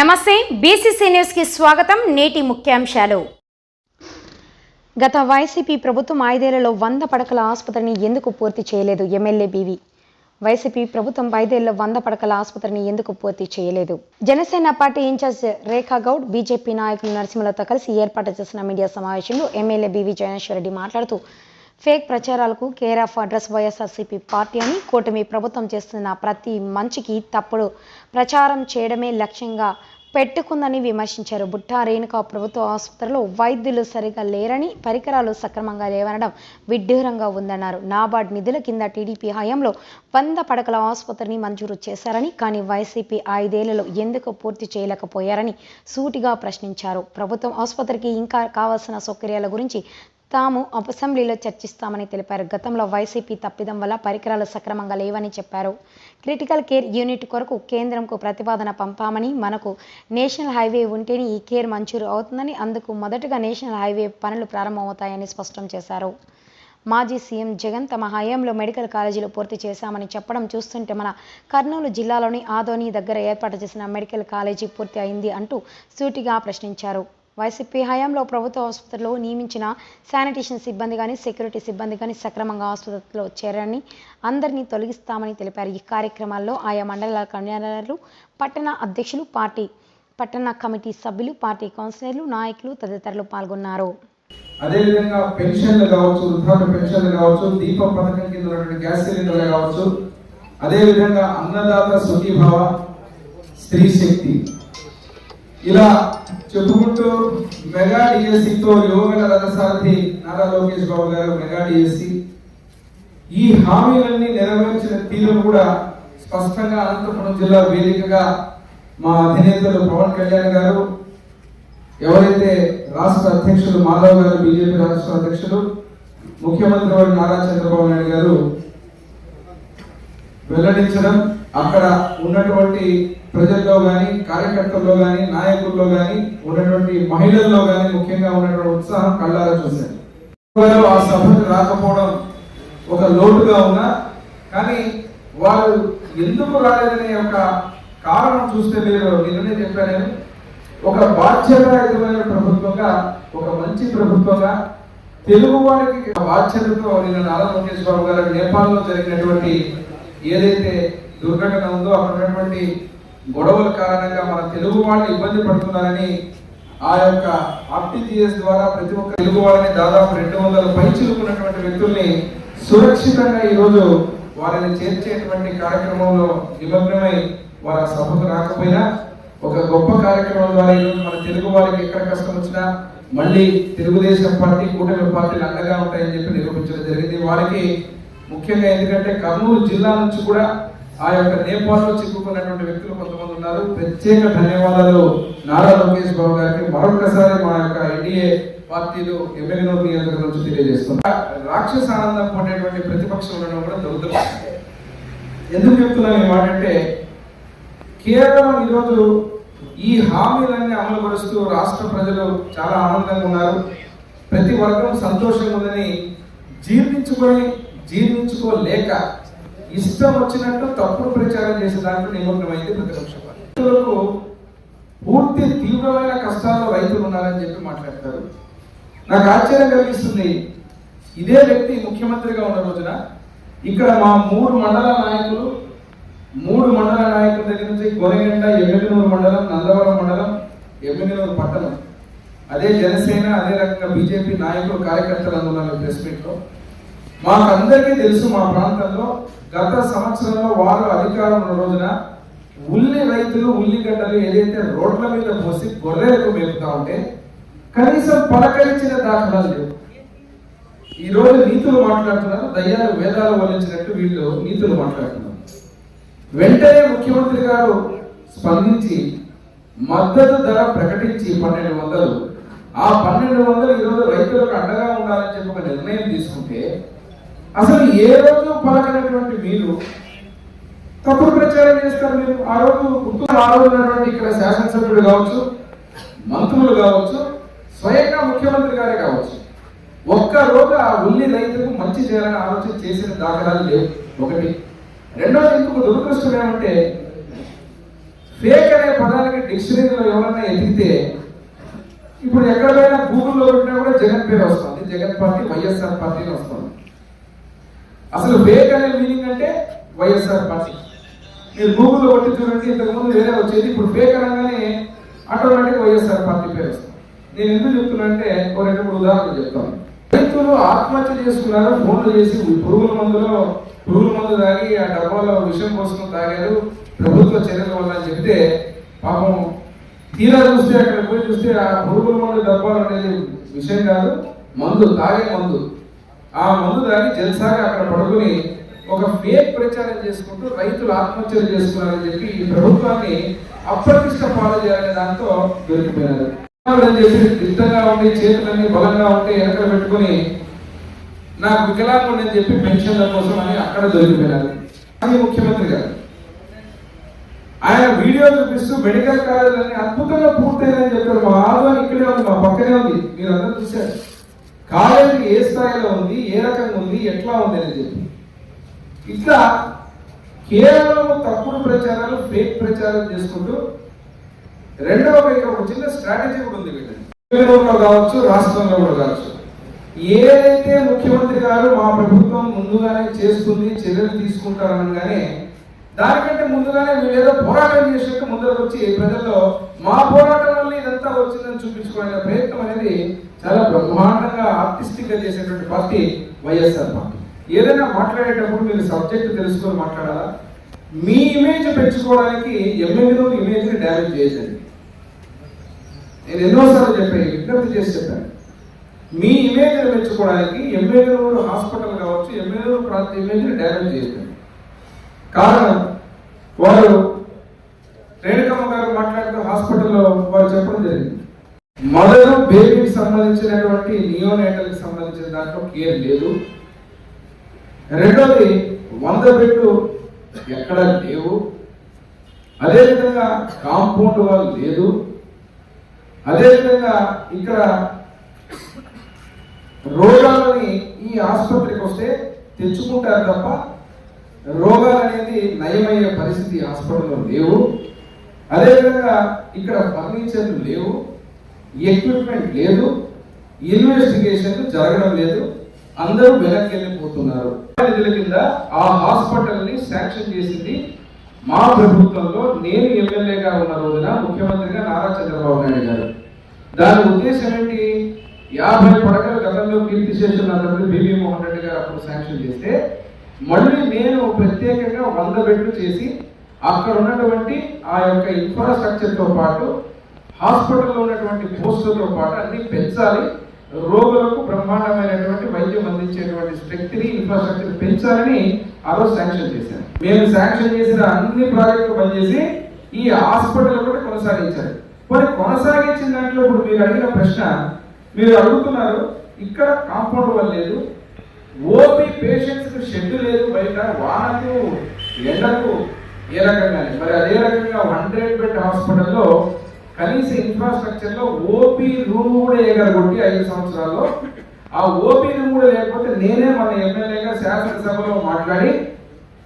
నమస్తే బీసీసీ న్యూస్కి స్వాగతం నేటి ముఖ్యాంశాలు. గత వైసీపీ ప్రభుత్వం ఐదేళ్ళలో వంద పడకల ఆసుపత్రిని ఎందుకు పూర్తి చేయలేదు? MLA BV. వైసీపీ ప్రభుత్వం ఐదేళ్ళలో వంద పడకల ఆసుపత్రిని ఎందుకు పూర్తి చేయలేదు? Janasena party incharge Rekha Goud BJP నాయకులు నరసింహలతో కలిసి ఏర్పాటు చేసిన మీడియా సమావేశంలో ఎమ్మెల్యే బీవీ జగనేశ్వరరెడ్డి మాట్లాడుతూ fake ప్రచారాలకు care of address YSRCP party అని కూటమి ప్రభుత్వం చేస్తున్న ప్రతి మంచికి తప్పుడు ప్రచారం చేయడమే లక్ష్యంగా పెట్టుకుందని విమర్శించారు. బుట్టా రేణుకా ప్రభుత్వ ఆసుపత్రిలో వైద్యులు సరిగా లేరని పరికరాలు సక్రమంగా లేవనడం విడ్డూరంగా ఉందన్నారు. నాబార్డ్ నిధుల కింద టీడీపీ హయాంలో వంద పడకల ఆసుపత్రిని మంజూరు చేశారని కానీ వైసీపీ ఐదేళ్ళలో ఎందుకు పూర్తి చేయలేకపోయారని సూటిగా ప్రశ్నించారు. ప్రభుత్వం ఆసుపత్రికి ఇంకా కావాల్సిన సౌకర్యాల గురించి తాము అసెంబ్లీలో చర్చిస్తామని తెలిపారు. గతంలో వైసీపీ తప్పిదం వల్ల పరికరాలు సక్రమంగా లేవని చెప్పారు. క్రిటికల్ కేర్ యూనిట్ కొరకు కేంద్రంకు ప్రతిపాదన పంపామని మనకు నేషనల్ హైవే ఉంటేనే ఈ కేర్ మంజూరు అవుతుందని అందుకు మొదటగా నేషనల్ హైవే పనులు ప్రారంభమవుతాయని స్పష్టం చేశారు. మాజీ సీఎం జగన్ తమ హయాంలో మెడికల్ కాలేజీలు పూర్తి చేశామని చెప్పడం చూస్తుంటే మన కర్నూలు జిల్లాలోని ఆదోని దగ్గర ఏర్పాటు చేసిన మెడికల్ కాలేజీ పూర్తి అయింది అంటూ సూటిగా ప్రశ్నించారు. వైసీపీ హయాంలో ప్రభుత్వ ఆసుపత్రిలో నియమించిన శానిటేషన్ సిబ్బంది కానీ సెక్యూరిటీ సిబ్బంది కానీ సక్రమంగా ఆసుపత్రిలో చేరని అందరినీ తొలగిస్తామని తెలిపారు. ఈ కార్యక్రమాల్లో ఆయా మండలాల కన్వీనర్లు పట్టణ అధ్యక్షులు పార్టీ పట్టణ కమిటీ సభ్యులు పార్టీ కౌన్సిలర్లు నాయకులు తదితరులు పాల్గొన్నారు. అదేవిధంగా పెన్షన్లు కావచ్చు వృద్ధాప్య పెన్షన్లు కావచ్చు దీపం పథకం కింద ఉన్నటువంటి గ్యాస్ సిలిండర్లు కావచ్చు అదేవిధంగా అన్నదాత సుఖీభావ స్త్రీ శక్తి. ఇలా చెప్పుకుంటూ మెగా డిఎస్సితో యువగల రథసారథి నారా లోకేష్ బాబు గారు మెగా డిఎస్సి. ఈ హామీలన్నీ నెరవేర్చిన తీరు కూడా స్పష్టంగా అనంతపురం జిల్లా వేదికగా మా అధినేతలు పవన్ కళ్యాణ్ గారు ఎవరైతే రాష్ట్ర అధ్యక్షులు మాధవ్ గారు బీజేపీ రాష్ట్ర అధ్యక్షులు ముఖ్యమంత్రి వారు నారా చంద్రబాబు నాయుడు గారు వెల్లడించడం అక్కడ ఉన్నటువంటి ప్రజల్లో కానీ కార్యకర్తల్లో కానీ నాయకుల్లో కానీ ఉన్నటువంటి మహిళల్లో కానీ ముఖ్యంగా ఉన్నటువంటి ఉత్సాహం కళ్ళారా చూశాను ఆ సభకు రాకపోవడం ఒక లోటుగా ఉన్నా కానీ వారు ఎందుకు రాలేదనే ఒక కారణం చూస్తే మీరు నిన్ననే చెప్పాను ఒక బాధ్యతాయుతమైన ప్రభుత్వంగా ఒక మంచి ప్రభుత్వంగా తెలుగు వారికి బాధ్యతతో నిన్న నారా లోకేష్ బాబు గారు నేపాల్లో జరిగినటువంటి ఏదైతే దుర్ఘటన ఉందో అక్కడ ఉన్నటువంటి గొడవల కారణంగా మన తెలుగు వాళ్ళు ఇబ్బంది పడుతున్నారని ఆ యొక్క ఆర్టీజీఎస్ ద్వారా ప్రతి ఒక్క తెలుగు వాళ్ళని దాదాపు రెండు వందల పైచులుకున్నటువంటి వ్యక్తుల్ని సురక్షితంగా ఈరోజు వారిని చేర్చేటువంటి కార్యక్రమంలో నిమగ్నమై వారి సభకు రాకపోయినా ఒక గొప్ప కార్యక్రమం ద్వారా మన తెలుగు వారికి ఎక్కడ కష్టం వచ్చినా మళ్ళీ తెలుగుదేశం పార్టీ కూటమి పార్టీలు అండగా ఉంటాయని చెప్పి నిరూపించడం జరిగింది. వారికి ముఖ్యంగా ఎందుకంటే కర్నూలు జిల్లా నుంచి కూడా ఆ యొక్క నేపాల్లో చిక్కుకున్నటువంటి వ్యక్తులు కొంతమంది ఉన్నారు. ప్రత్యేక ధన్యవాదాలు నారా లోకేష్ బాబు గారికి. మరొకసారి మా యొక్క ఎన్డీఏ పార్టీలు ఎమ్మెల్యేనూరు నియోజకవర్గం నుంచి తెలియజేస్తున్నా. రాక్షస ఆనందం పొందేటువంటి ప్రతిపక్షం ఉండడం కూడా దొరుకుతుంది ఎందుకు చెప్తున్నాం ఈ మాట అంటే కేవలం ఈరోజు ఈ హామీలన్నీ అమలుపరుస్తూ రాష్ట్ర ప్రజలు చాలా ఆనందంగా ఉన్నారు. ప్రతి వర్గం సంతోషంగా ఉందని జీర్ణించుకొని జీర్ణించుకోలేక ఇష్టం వచ్చినట్టు తప్పుడు ప్రచారం చేసే దాంట్లో నిమగ్నమైంది ప్రతిపక్ష పార్టీ. రైతులకు పూర్తి తీవ్రమైన కష్టాల్లో రైతులు ఉన్నారని చెప్పి మాట్లాడతారు. నాకు ఆశ్చర్యం కలిగిస్తుంది. ఇదే వ్యక్తి ముఖ్యమంత్రిగా ఉన్న రోజున ఇక్కడ మా మూడు మండల నాయకులు మూడు మండల నాయకుల దగ్గర నుంచి గొరగండ ఎమ్మెల్యేనూరు మండలం నందవరం మండలం ఎమ్మెల్యేనూరు పట్టణం. అదే జనసేన అదే రకంగా బీజేపీ నాయకులు కార్యకర్తలు అందున్నారు ప్రెస్ మీట్లో. మాకందరికీ తెలుసు మా ప్రాంతంలో గత సంవత్సరంలో వారు అధికారం ఉన్న రోజున ఉల్లి రైతులు ఉల్లిగడ్డలు ఏదైతే రోడ్ల మీద పోసి గొర్రెలకు మేపుతా ఉంటే కనీసం పలకరించిన దాఖలాలు లేవు. ఈ రోజు నీతులు మాట్లాడుతున్నారు దయ్యాలు వేదాలు వల్లించినట్టు వీళ్ళు నీతులు మాట్లాడుతున్నారు. వెంటనే ముఖ్యమంత్రి గారు స్పందించి మద్దతు ధర ప్రకటించి పన్నెండు వందలు. ఆ పన్నెండు వందలు ఈరోజు రైతులకు అండగా ఉండాలని చెప్పి ఒక నిర్ణయం తీసుకుంటే అసలు ఏ రోజు పలకనటువంటి మీరు తప్పుడు ప్రచారం చేస్తారు మీరు? ఆ రోజు గుర్తు ఆ రోజు ఉన్నటువంటి ఇక్కడ శాసనసభ్యుడు కావచ్చు మంత్రులు కావచ్చు స్వయంగా ముఖ్యమంత్రి గారే కావచ్చు. ఒక్క రోజు ఆ ఉల్లి రైతుకు మంచి చేయాలని ఆలోచన చేసిన దాఖలాలు లేవు. ఒకటి. రెండోది ఇంకొక దురదృష్టం ఏమంటే ఫేక్ అనే పదానికి డిక్షనరీలో ఎవరన్నా ఎదిగితే ఇప్పుడు ఎక్కడైనా గూగుల్లో పెట్టినా కూడా జగన్ పేరు వస్తుంది. జగన్ పార్టీ వైఎస్ఆర్ పార్టీ వస్తుంది. అసలు ఫేక్ అనే మీనింగ్ అంటే వైఎస్ఆర్ పార్టీ. మీరు గూగుల్లో కొట్టి చూడండి ఇంతకుముందు వేరే వచ్చేది ఇప్పుడు ఫేక్ అనగానే ఆటోమేటిక్ వైఎస్ఆర్ పార్టీ పేరు వస్తుంది. నేను ఎందుకు చెప్తున్నా అంటే ఒక రెండు మూడు ఉదాహరణలు చెప్తాను. రైతులు ఆత్మహత్య చేసుకున్నారు ఫోన్లు చేసి పురుగుల మందులో పురుగుల మందు తాగి ఆ డబ్బాలో విషయం కోసం తాగారు ప్రభుత్వ చర్యల వల్ల అని చెప్తే పాపం తీరా చూస్తే అక్కడ పోయి చూస్తే ఆ పురుగుల మందు డబ్బాలు అనేది విషయం కాదు మందు తాగే మందు. ఆ మందు దాన్ని జల్సాగా అక్కడ పడుకుని ఒక ఫేక్ ప్రచారం చేసుకుంటూ రైతులు ఆత్మహత్యలు చేసుకున్నారని చెప్పి ఈ ప్రభుత్వాన్ని అప్రతిష్ట పాలు చేయాలనే దాంతో దొరికిపోయినారు. అని చెప్పి దిట్టంగా ఉండి చేతులన్నీ బలంగా ఉంటే వెనక పెట్టుకుని నాకు వికలాంగుడు అని చెప్పి పెన్షన్ల కోసం అని అక్కడ దొరికిపోయినారు. అది ముఖ్యమంత్రి గారు. ఆయన వీడియో చూపిస్తూ మెడికల్ కాలేజ్ అన్ని అద్భుతంగా పూర్తయిందని చెప్పారు. మా ఆధ్వర్యం ఇక్కడే ఉంది మా పక్కనే ఉంది. మీరు అందరూ చూశారు. కాలేజీ ఏ స్థాయిలో ఉంది ఏ రకంగా ఉంది ఎట్లా ఉంది అని చెప్పి. ఇట్లా కేవలం తప్పుడు ప్రచారాలు ఫేక్ ప్రచారం చేసుకుంటూ రెండవ ఇక్కడ ఒక చిన్న స్ట్రాటజీ కూడా ఉంది వీళ్ళకి బెంగళూరులో కావచ్చు రాష్ట్రంలో కూడా కావచ్చు. ఏదైతే ముఖ్యమంత్రి గారు మా ప్రభుత్వం ముందుగానే చేస్తుంది చర్యలు తీసుకుంటారనగానే దానికంటే ముందుగానే వీళ్ళేదో పోరాటం చేసినట్టు ముందరకు వచ్చి ప్రజల్లో మా పోరాటం వల్ల ఇదంతా వచ్చిందని చూపించుకునే ప్రయత్నం అనేది చాలా బ్రహ్మాండంగా ఆర్టిస్టిక్గా చేసేటువంటి పార్టీ వైఎస్ఆర్ పార్టీ. ఏదైనా మాట్లాడేటప్పుడు మీరు సబ్జెక్ట్ తెలుసుకొని మాట్లాడాలా? మీ ఇమేజ్ పెంచుకోవడానికి ఎమ్మెల్యేలు ఇమేజ్ని డ్యామేజ్ చేయకండి నేను ఎన్నోసార్లు చెప్పాను విజ్ఞప్తి చేసి చెప్పాను. మీ ఇమేజ్ పెంచుకోవడానికి ఎమ్మెల్యేలు హాస్పిటల్ కావచ్చు ఎమ్మెల్యేలు ప్రాంత ఇమేజ్ని డ్యామేజ్ చేయకండి కారణం వారు రేణుకమ్మ గారు మాట్లాడుతూ హాస్పిటల్లో వారు చెప్పడం జరిగింది. మదర్ బేబీకి సంబంధించినటువంటి నియోనేటల్కి సంబంధించిన దాంట్లో కేర్ లేదు. రెండోది వంద బెడ్లు ఎక్కడ లేవు. అదేవిధంగా కాంపౌండ్ వాల్ లేదు. అదేవిధంగా ఇక్కడ రోగాలని ఈ ఆసుపత్రికి వస్తే తెచ్చుకుంటారు తప్ప రోగాలు అనేది నయమయ్యే పరిస్థితి హాస్పిటల్లో లేవు. అదేవిధంగా ఇక్కడ ఫర్నిచర్లు లేవు ఎక్విప్మెంట్ లేదు ఇన్వెస్టిగేషన్ జరగడం లేదు అందరూ వెనక్కి వెళ్ళిపోతున్నారు. నిధుల కింద ఆ హాస్పిటల్ని శాంక్షన్ చేసింది మా ప్రభుత్వంలో నేను ఎమ్మెల్యేగా ఉన్న రోజున ముఖ్యమంత్రిగా నారా చంద్రబాబు నాయుడు గారు. దాని ఉద్దేశం ఏంటి? యాభై పడకల గతంలో కీర్తి చేసిన బీబీ మోహన్ రెడ్డి గారు అప్పుడు శాంక్షన్ చేస్తే మళ్ళీ నేను ప్రత్యేకంగా వంద బెడ్లు చేసి అక్కడ ఉన్నటువంటి ఆ యొక్క ఇన్ఫ్రాస్ట్రక్చర్తో పాటు హాస్పిటల్లో ఉన్నటువంటి పోస్టులతో పాటు అన్ని పెంచాలి. రోగులకు బ్రహ్మాండమైనటువంటి వైద్యం అందించేటువంటి శక్తిని ఇన్ఫ్రాస్ట్రక్చర్ పెంచాలని ఆ రోజు శాంక్షన్ చేశాను మేము శాంక్షన్ చేసిన అన్ని ప్రాజెక్టులు పనిచేసి ఈ హాస్పిటల్ కూడా కొనసాగించారు. మరి కొనసాగించిన దాంట్లో ఇప్పుడు మీరు అడిగిన ప్రశ్న మీరు అడుగుతున్నారు ఇక్కడ కాంపౌండ్ వల్ల లేదు ఓపీ పేషెంట్స్ షెడ్ లేదు బయట వానకు ఎండకు ఏ రకంగా మరి అదే రకంగా హండ్రెడ్ బెడ్ హాస్పిటల్లో కనీస ఇన్ఫ్రాస్ట్రక్చర్లో ఓపీ రూమ్ కూడా ఎగరగొట్టి ఐదు సంవత్సరాల్లో ఆ ఓపీ రూమ్ కూడా లేకపోతే నేనే మన ఎమ్మెల్యేగా శాసనసభలో మాట్లాడి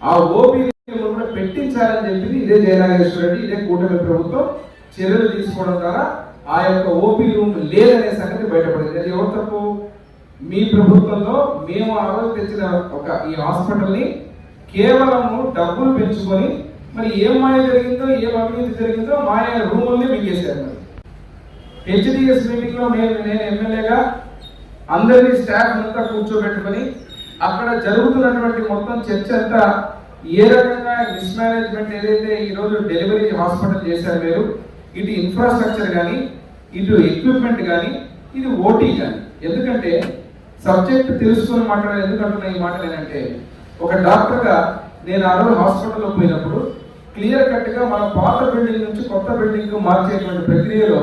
ఆ ఓపీ కూడా పెట్టించాలని చెప్పింది ఇదే జయనాగేశ్వర రెడ్డి ఇదే కూటమి ప్రభుత్వం. చర్యలు తీసుకోవడం ద్వారా ఆ యొక్క ఓపీ రూమ్ లేదనే సంగతి బయటపడింది. అది ఎవరు తప్పు? మీ ప్రభుత్వంలో మేము ఆ రోజు తెచ్చిన ఒక ఈ హాస్పిటల్ని కేవలము డబ్బులు పెంచుకొని మరి ఏం మాయ జరిగిందో ఏం అవినీతి జరిగిందో మాయ రూముల్ని మింగేశారు మరి. హెచ్డిఎస్ మీటింగ్లో నేను నేను ఎమ్మెల్యేగా అందరినీ స్టాఫ్ అంతా కూర్చోబెట్టుకొని అక్కడ జరుగుతున్నటువంటి మొత్తం చర్చ అంతా ఏ రకంగా మిస్ మేనేజ్మెంట్ ఏదైతే ఈ రోజు డెలివరీ హాస్పిటల్ చేశారు మీరు ఇటు ఇన్ఫ్రాస్ట్రక్చర్ కానీ ఇటు ఎక్విప్మెంట్ కానీ ఇది ఓటీ కానీ ఎందుకంటే సబ్జెక్ట్ తెలుసుకొని మాట్లాడే ఎందుకంటున్నా ఈ మాటలు ఏంటంటే ఒక డాక్టర్గా నేను ఆ రోజు హాస్పిటల్లో పోయినప్పుడు క్లియర్ కట్గా మన పాత బిల్డింగ్ నుంచి కొత్త బిల్డింగ్ మార్చేటువంటి ప్రక్రియలో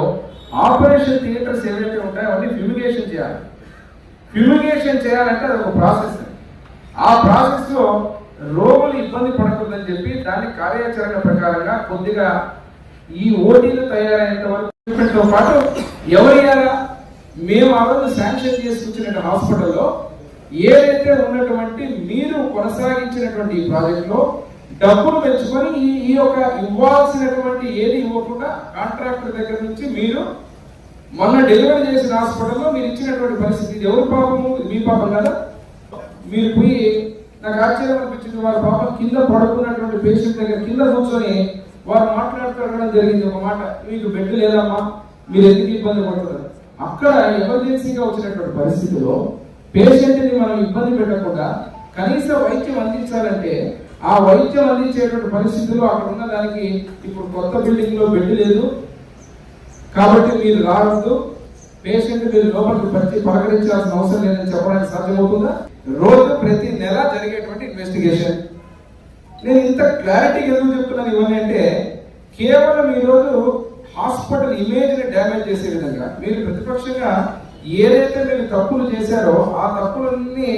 ఆపరేషన్ థియేటర్స్ ఏవైతే ఉంటాయో అవన్నీ ఫ్యూమిగేషన్ చేయాలి. ఫ్యూమిగేషన్ చేయాలంటే అది ఒక ప్రాసెస్ ఆ ప్రాసెస్లో రోగులు ఇబ్బంది పడకూడదని చెప్పి దాని కార్యాచరణ ప్రకారంగా కొద్దిగా ఈ ఓటీలు తయారైనంత వరకు పాటు ఎవరయ్యారా మేము ఆ రోజు శాంక్షన్ చేసుకొచ్చిన హాస్పిటల్లో ఏదైతే ఉన్నటువంటి మీరు కొనసాగించినటువంటి ఈ ప్రాజెక్ట్లో డబ్బులు పెంచుకొని ఈ ఈ యొక్క ఇవ్వాల్సినటువంటి ఏది ఇవ్వకుండా కాంట్రాక్టర్ దగ్గర నుంచి మీరు మొన్న డెలివరీ చేసిన హాస్పిటల్లో మీరు ఇచ్చినటువంటి పరిస్థితి ఇది ఎవరి పాపము? మీ పాపం కదా? మీరు పోయి నాకు ఆశ్చర్యం అనిపించింది వారి పాపం కింద పడుకున్నటువంటి పేషెంట్ దగ్గర కింద కూర్చొని వారు మాట్లాడుకోవడం జరిగింది ఒక మాట మీకు బెడ్ లేదమ్మా మీరు ఎందుకు ఇబ్బంది పడుతున్నారు? అక్కడ ఎమర్జెన్సీగా వచ్చినటువంటి పరిస్థితిలో పేషెంట్ని మనం ఇబ్బంది పెట్టకుండా కనీస వైద్యం అందించాలంటే ఆ వైద్యం అందించేటువంటి పరిస్థితుల్లో అక్కడ ఉన్న దానికి ఇప్పుడు కొత్త బిల్డింగ్లో బెడ్ లేదు. కాబట్టి మీరు రావద్దు. పేషెంట్ మీరు లోపలికి ప్రతి పలకరించాల్సిన అవసరం లేదని చెప్పడానికి సాధ్యమవుతుందా? రోజు ప్రతి నెల జరిగేటువంటి ఇన్వెస్టిగేషన్ నేను ఇంత క్లారిటీ ఎందుకు చెప్తున్నాను ఇవన్నీ అంటే కేవలం ఈరోజు హాస్పిటల్ ఇమేజ్ని డ్యామేజ్ చేసే విధంగా మీరు ప్రతిపక్షంగా ఏదైతే మీరు తప్పులు చేశారో ఆ తప్పులన్నీ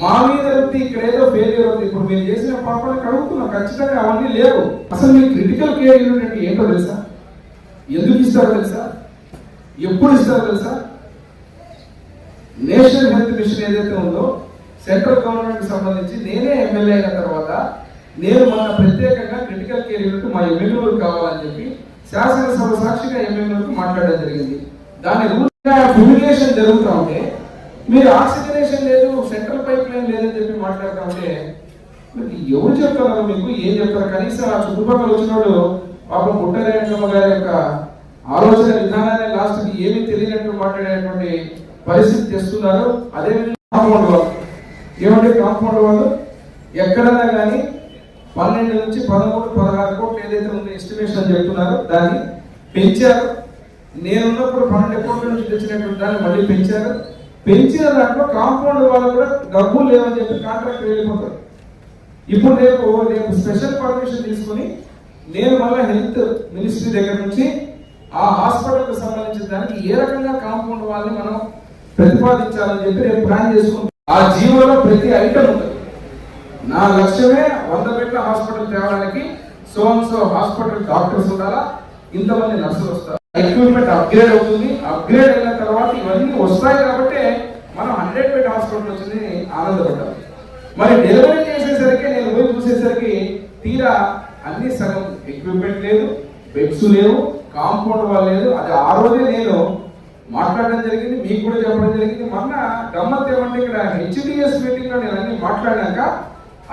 మా మీద రుద్ది ఇక్కడ ఏదో ఫెయిల్యూర్ అవుతుంది ఇప్పుడు మీరు చేసిన పాపాలకు అడుగుతున్నాం ఖచ్చితంగా అవన్నీ లేవు. అసలు మీ క్రిటికల్ కేర్ యూనిట్ అంటే ఏంటో తెలుసా? ఎందుకు ఇస్తారో తెలుసా? ఎప్పుడు ఇస్తారో తెలుసా? నేషనల్ హెల్త్ మిషన్ ఏదైతే ఉందో సెంట్రల్ గవర్నమెంట్ సంబంధించి నేనే ఎమ్మెల్యే అయిన తర్వాత నేను మన ప్రత్యేకంగా క్రిటికల్ కేర్ యూనిట్ మా ఎమ్మెల్యేలు కావాలని చెప్పి శాసనసభ సాక్షిగా ఎమ్మెల్యేలకు మాట్లాడడం జరిగింది. దాని ఫ్యూమిగేషన్ జరుగుతూ ఉంటే మీరు ఆక్సిజనేషన్ లేదు సెంట్రల్ పైప్ లైన్ లేదని చెప్పి మాట్లాడుతూ ఉంటే మీకు ఎవరు చెప్తారు మీకు? ఏం చెప్తారు? కనీసం ఆ చుట్టుపక్కల వచ్చినోడు పాపం పుట్టరేణమ్మ గారి యొక్క ఆలోచన విధానాన్ని లాస్ట్కి ఏమీ తెలియనట్టు మాట్లాడేటువంటి పరిస్థితి తెస్తున్నారు. అదే కాంపౌండ్ వాళ్ళు ఏమంటే కాంపౌండ్ వాళ్ళు ఎక్కడన్నా కానీ పన్నెండు నుంచి పదమూడు పదహారు కోట్లు ఏదైతే ఉందో ఎస్టిమేషన్ చెప్తున్నారు దాన్ని పెంచారు. నేనున్నప్పుడు పన్నెండు కోట్ల నుంచి తెచ్చినటువంటి దాన్ని మళ్ళీ పెంచారు. పెంచిన దాంట్లో కాంపౌండ్ వాళ్ళు కూడా డబ్బులు లేవని చెప్పి కాంట్రాక్ట్ వెళ్ళిపోతారు. ఇప్పుడు రేపు రేపు స్పెషల్ పర్మిషన్ తీసుకుని నేను మళ్ళీ హెల్త్ మినిస్ట్రీ దగ్గర నుంచి ఆ హాస్పిటల్కి సంబంధించిన దానికి ఏ రకంగా కాంపౌండ్ వాళ్ళని మనం ప్రతిపాదించాలని చెప్పి రేపు ప్లాన్ చేసుకుంటాం. ఆ జీవోలో ప్రతి ఐటమ్ ఉంటుంది. నా లక్ష్యమే వంద బెడ్ల హాస్పిటల్ తేవడానికి so and so hospital doctors ఉండాలా? ఇంతమంది నర్సులు వస్తారు? ఎక్విప్మెంట్ అప్గ్రేడ్ అవుతుంది. అప్గ్రేడ్ అయిన తర్వాత ఇవన్నీ వస్తాయి కాబట్టి మనం హండ్రెడ్ బెడ్ హాస్పిటల్ వచ్చింది ఆనందపడ్డాం. మరి డెలివరీ చేసేసరికి నేను పోయి చూసేసరికి తీరా అన్ని సగం ఎక్విప్మెంట్ లేదు బెడ్స్ లేవు కాంపౌండ్ వాల్ లేదు. అది ఆ రోజే నేను మాట్లాడడం జరిగింది మీకు కూడా చెప్పడం జరిగింది. మొన్న గమ్మత్ ఏమంటే ఇక్కడ హెచ్డిఎస్ మీటింగ్లో నేను అన్ని మాట్లాడాక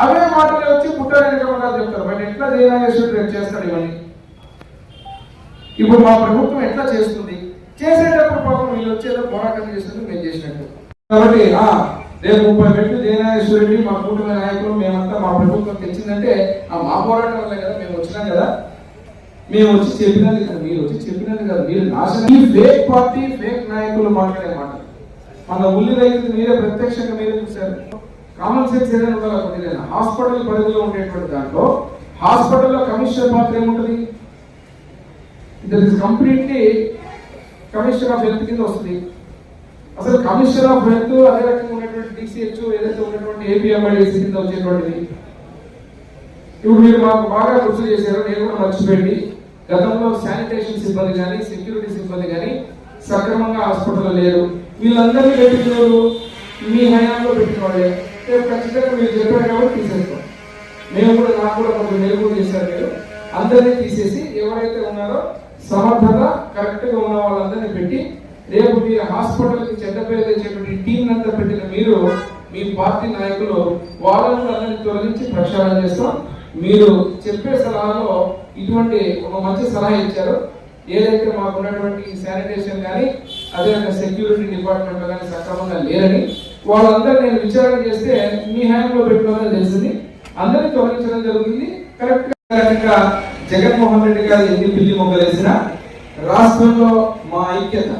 అవే మాటలు వచ్చి పుట్టారెనకమగా చెప్తారు. బట్ ఎట్లా జయనాగేశ్వరుడు చేస్తాడు ఇవన్నీ? ఇప్పుడు మా ప్రభుత్వం ఎట్లా చేస్తుంది? చేసేటప్పుడు పాపం వీళ్ళు వచ్చేదో పోరాటం చేసినట్టు మేము చేసినట్టు. కాబట్టి రేపు ముప్పై పెట్టు జయనాగేశ్వరుడి మా కూటమి నాయకులు మేమంతా మా ప్రభుత్వం తెచ్చిందంటే ఆ మా పోరాటం వల్ల కదా మేము వచ్చినాం కదా. మేము వచ్చి చెప్పినది కదా మీరు వచ్చి చెప్పినది కదా మీరు నాశనం. ఈ ఫేక్ పార్టీ ఫేక్ నాయకులు మాట్లాడే మాట. మన ఉల్లి రైతులు మీరే ప్రత్యక్షంగా మీరే చూశారు. కామన్ సెన్స్ ఏదైనా ఉండాలి? హాస్పిటల్ పరిధిలో ఉండేటువంటి దాంట్లో హాస్పిటల్లో కమిషనర్ పాత్ర ఏముంటుంది? That is completely commissioner of health కింద వస్తుంది. అసలు కమిషనర్ ఆఫ్ హెల్త్ అదే రకంగా ఉన్నటువంటి డిసిహెచ్ ఏదైతే ఉన్నటువంటి ఏపీఎంఐడిసి కింద వచ్చేటువంటిది ఇప్పుడు మీరు మాకు బాగా గుర్తు చేశారు నేను కూడా మర్చిపోయింది. గతంలో శానిటేషన్ సిబ్బంది కానీ సెక్యూరిటీ సిబ్బంది కానీ సక్రమంగా హాస్పిటల్లో లేరు. వీళ్ళందరినీ పెట్టిన వాళ్ళు మీ హయాంలో పెట్టిన వాళ్ళే రేపు ఖచ్చితంగా మీరు చెప్పారు కాబట్టి తీసేస్తాం మేము కూడా నాకు కూడా కొంచెం మెరుగు చేశారు మీరు. అందరినీ తీసేసి ఎవరైతే ఉన్నారో సమర్థత కరెక్ట్గా ఉన్న వాళ్ళందరినీ పెట్టి రేపు మీ హాస్పిటల్కి చెడ్డ పేరు తెచ్చేటువంటి టీం అంతా పెట్టిన మీరు మీ పార్టీ నాయకులు వాళ్ళని తొలగించి ప్రక్షాళన చేస్తాం. మీరు చెప్పే సలహాలో ఇటువంటి ఒక మంచి సలహా ఇచ్చారు. ఏదైతే మాకు ఉన్నటువంటి శానిటేషన్ కానీ అదే సెక్యూరిటీ డిపార్ట్మెంట్ కానీ సక్రమంగా లేరని వాళ్ళందరూ నేను విచారణ చేస్తే మీ హ్యాండ్లో పెట్టుకోవాలని తెలిసింది. అందరినీ తొలగించడం జరుగుతుంది కరెక్ట్గా జగన్మోహన్ రెడ్డి గారు ఎన్ని పిల్లి మొగ్గలేసినా రాష్ట్రంలో మా ఐక్యత